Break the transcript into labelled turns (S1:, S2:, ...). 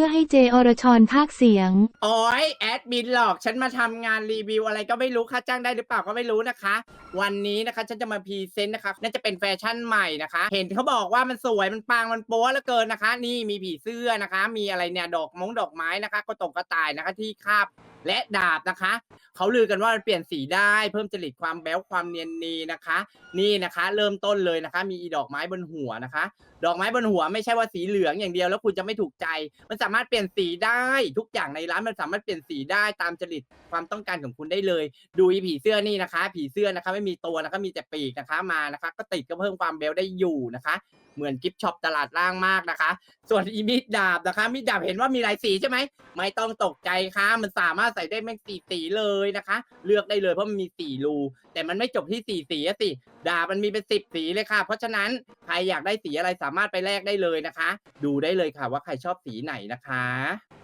S1: มื่อให้เจอรชรภาคเสียง
S2: โอ้ยแอดมินหลอก ฉันมาทำงานรีวิวอะไรก็ไม่รู้ค่าจ้างได้หรือเปล่าก็ไม่รู้นะคะ วันนี้นะคะฉันจะมาพรีเซนต์นะคะน่าจะเป็นแฟชั่นใหม่นะคะ เห็นเขาบอกว่ามันสวยมันปังมันโป๊ะเหลือเกินนะคะ นี่มีผีเสื้อนะคะ มีอะไรเนี่ยดอกมงดอกไม้นะคะ ก็ตกกระต่ายนะคะที่คาบ และดาบนะคะ เขาลือกันว่ามันเปลี่ยนสีได้เพิ่มจริตความแบ๊วความเนียนนีนะคะ นี่นะคะ เริ่มต้นเลยนะคะ มีอีดอกไม้บนหัวนะคะ ดอกไม้บนหัวไม่ใช่ว่าสีเหลืองอย่างเดียว แล้วคุณจะไม่ถูกใจ มันสามารถเปลี่ยนสีได้ทุกอย่างในร้านมันสามารถเปลี่ยนสีได้ตามจริตความต้องการของคุณได้เลย ดูอีผีเสื้อนี่นะคะ ผีเสื้อนะคะ ไม่มีตัวนะคะมีแต่ปีกนะคะมานะคะ ก็ติดก็เพิ่มความเบลได้อยู่นะคะเหมือนกิฟช็อปตลาดล่างมากนะคะ ส่วนอีมิดดาบนะคะมิดดาบเห็นว่ามีหลายสีใช่ไหมไม่ต้องตกใจค่ะ มันสามารถใส่ได้แม่งสี่สีเลยนะคะ เลือกได้เลยเพราะมันมีสี่รูแต่มันไม่จบที่สี่สีอะสิดาบมันมีเป็นสิบสีเลยค่ะ เพราะฉะนั้นใครอยากได้สีอะไรสามารถไปแลกได้เลยนะคะ ดูได้เลยค่ะว่าใครชอบสีไหนนะคะ